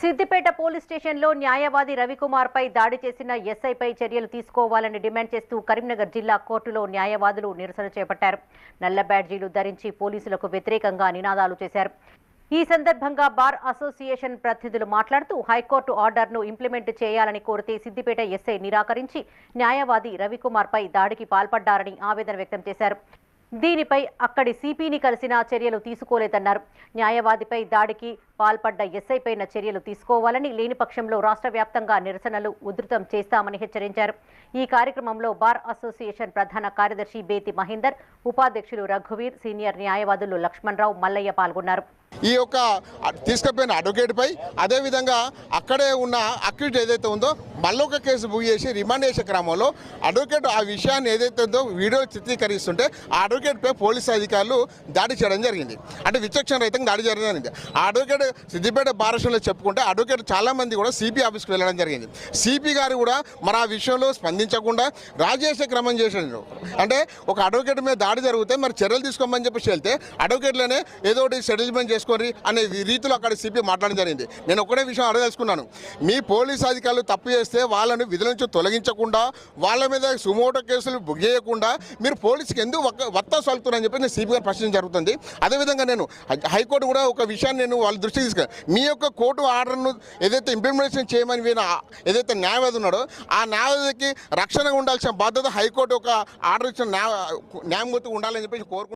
Siddipet police స్టేషన్లో న్యాయవాది రవికుమార్ పై దాడి చేసిన ఎస్ఐపై చర్యలు తీసుకోవాలని డిమాండ్ చేస్తూ కరీంనగర్ జిల్లా కోర్టులో న్యాయవాదులు నిరసన చేపట్టారు. నల్ల బ్యాడ్జీలు ధరించి పోలీసులకు వ్యతిరేకంగా నినాదాలు చేశారు. ఈ సందర్భంగా బార్ అసోసియేషన్ ప్రతినిధులు మాట్లాడుతూ హైకోర్టు ఆర్డర్ను ఇంప్లిమెంట్ చేయాలని కోరితే సిద్దిపేట ఎస్ఐ నిరాకరించి న్యాయవాది రవికుమార్ పై దాడికి పాల్పడ్డారని ఆవేదన వ్యక్తం చేశారు. దీనిపై అక్కడి సిపిని కలిసిన చర్యలు తీసుకోలేదన్నారు. న్యాయవాదిపై దాడికి పాల్పడ్డ ఎస్ఐపైన చర్యలు తీసుకోవాలని లేని పక్షంలో రాష్ట్ర వ్యాప్తంగా నిరసనలు ఉధృతం చేస్తామని హెచ్చరించారు. ఈ కార్యక్రమంలో బార్ అసోసియేషన్ ప్రధాన కార్యదర్శి బేతి మహేందర్ ఉపాధ్యక్షులు రఘువీర్ సీనియర్ న్యాయవాదులు లక్ష్మణరావు మల్లయ్య పాల్గొన్నారు. ఈ యొక్క తీసుకుపోయిన అడ్వకేట్పై అదేవిధంగా అక్కడే ఉన్న అక్యూట్ ఏదైతే ఉందో మళ్ళొక కేసు బుక్ చేసి రిమాండ్ చేసే క్రమంలో అడ్వకేట్ ఆ విషయాన్ని ఏదైతే ఉందో వీడియో చిత్రీకరిస్తుంటే ఆ అడ్వకేట్పై పోలీసు అధికారులు దాడి చేయడం జరిగింది. అంటే విచక్షణ రహితంగా దాడి చేయడం జరిగింది. ఆ అడ్వకేట్ సిద్దిపేట భారతంలో చెప్పుకుంటే అడ్వకేట్ చాలా మంది కూడా సిపి ఆఫీస్కి వెళ్ళడం జరిగింది. సిపి గారు కూడా మరి ఆ విషయంలో స్పందించకుండా రాజేసే క్రమం చేశాడు అంటే ఒక అడ్వకేట్ మీద దాడి జరిగితే మరి చర్యలు తీసుకోమని చెప్పేసి వెళ్తే అడ్వకేట్లనే ఏదో ఒకటి సెటిల్మెంట్ చేసుకొని అనే రీతిలో అక్కడ సిపి మాట్లాడడం జరిగింది. నేను ఒకటే విషయం అడగదలుచుకున్నాను. మీ పోలీస్ అధికారులు తప్పు చేస్తే వాళ్ళని విధుల నుంచి తొలగించకుండా వాళ్ళ మీద సుమోటో కేసులు బుక్ చేయకుండా మీరు పోలీసుకి ఎందుకు వత్త వత్తా సలుపుతున్నారని చెప్పి నేను సిపి గారు ప్రశ్న జరుగుతుంది. అదేవిధంగా నేను హైకోర్టు కూడా ఒక విషయాన్ని నేను వాళ్ళ దృష్టికి తీసుకున్నాను. మీ యొక్క కోర్టు ఆర్డర్ను ఏదైతే ఇంప్లిమెంటేషన్ చేయమని వీణ ఏదైతే న్యాయవాది ఉన్నాడో ఆ న్యాయవాదికి రక్షణగా ఉండాల్సిన బాధ్యత హైకోర్టు ఒక ఆర్డర్ ఇచ్చిన న్యాయ న్యాయమూర్తి ఉండాలని చెప్పేసి కోరుకుంటున్నాను.